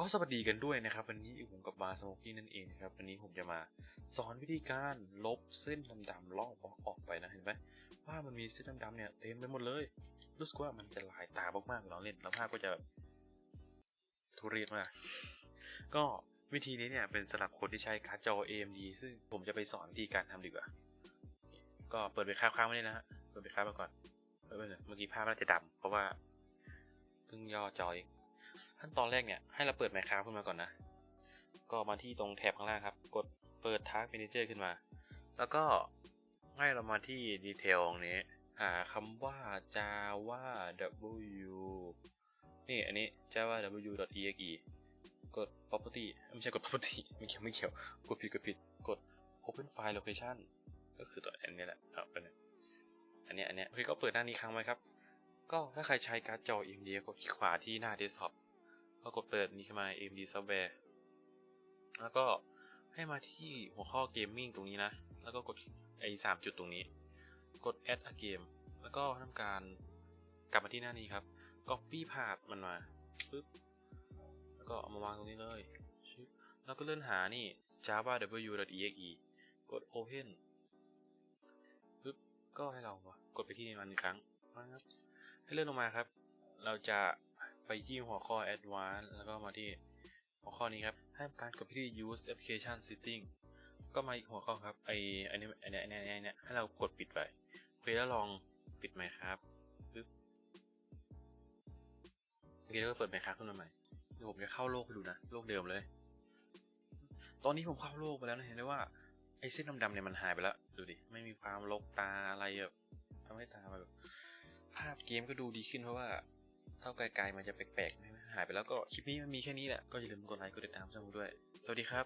ก็สวัสดีกันด้วยนะครับ วันนี้อยู่ผมกับบาร์สโมกี้นั่นเองนะครับ วันนี้ผมจะมาสอนวิธีการลบเส้นดำๆลอกบล็อกออกไปนะเห็นไหมว่ามันมีเส้นดำๆเนี่ยเต็มไปหมดเลย รู้สึกว่ามันจะลายตามากๆเวลาเล่นแล้วภาพก็จะแบบทุเรศมากก็วิธีนี้เนี่ยเป็นสำหรับคนที่ใช้การ์ดจอ AMD ซึ่งผมจะไปสอนวิธีการทำดีกว่า ก็เปิดไปค้างๆไว้เลยนะฮะเปิดไปค้างมาก่อนเปิดไปเลยเมื่อกี้ภาพน่าจะดำเพราะว่าเพิ่งย่อจอเอง ขั้นตอนแรกเนี่ยให้เราเปิดไมค์ค้าขึ้นมาก่อนนะ ก็มาที่ตรงแถบข้างล่างครับ กดเปิด Task Manager ขึ้นมา แล้วก็ให้เรามาที่ดีเทลตรงนี้ หาคำว่า java w นี่อันนี้ java w exe กด property ไม่ใช่กด property ไม่เกี่ยวไม่เกี่ยว กดผิดกดผิด กด open file location ก็คือตัวอันนี้แหละเอาไปเลยอันนี้อันนี้ยโอเคก็เปิดหน้านี้ค้างไว้ครับ ก็ถ้าใครใช้การ์ดจอ AMD ก็กดคลิกขวาที่หน้า desktop ก็กดเปิดนี้ขึ้นมา AMD software แล้วก็ให้มาที่หัวข้อ gaming ตรงนี้นะ แล้วก็กดไอ้สามจุดตรงนี้ กด add a game แล้วก็ทำการกลับมาที่หน้านี้ครับ copy path มันมาปึ๊บแล้วก็เอามาวางตรงนี้เลยแล้วก็เลื่อนหานี่ java w exe กด open ปึ๊บ ก็ให้เรากดไปที่มันอีกครั้งนะครับ ให้เลื่อนลงมาครับ เราจะ ไปที่หัวข้อ advanced แล้วก็มาที่หัวข้อนี้ครับห้ทำการกดไปที่ use application setting ก็มาอีกหัวข้อครับไออันนี้อันนี้อันนี้อันนี้ให้เรากดปิดไปโอเคแล้วลองปิดไหมครับปึ๊บโอเคแล้วก็เปิดไหมครับขึ้นมาใหม่เดี๋ยวผมจะเข้าโลกให้ดูนะโลกเดิมเลย ตอนนี้ผมเข้าโลกไปแล้วนะเห็นได้ว่าไอ้เส้นดำๆเนี่ยมันหายไปแล้วดูดิไม่มีความลกตาอะไรแบบทำให้ตาแบบภาพเกมก็ดูดีขึ้นเพราะว่าาไกลๆมันจะแปลกๆไม่หายไปแล้วก็คลิปนี้มันมีแค่นี้แหละก็อย่าลืมกดไลค์กดติดตามช่องผมด้วย สวัสดีครับ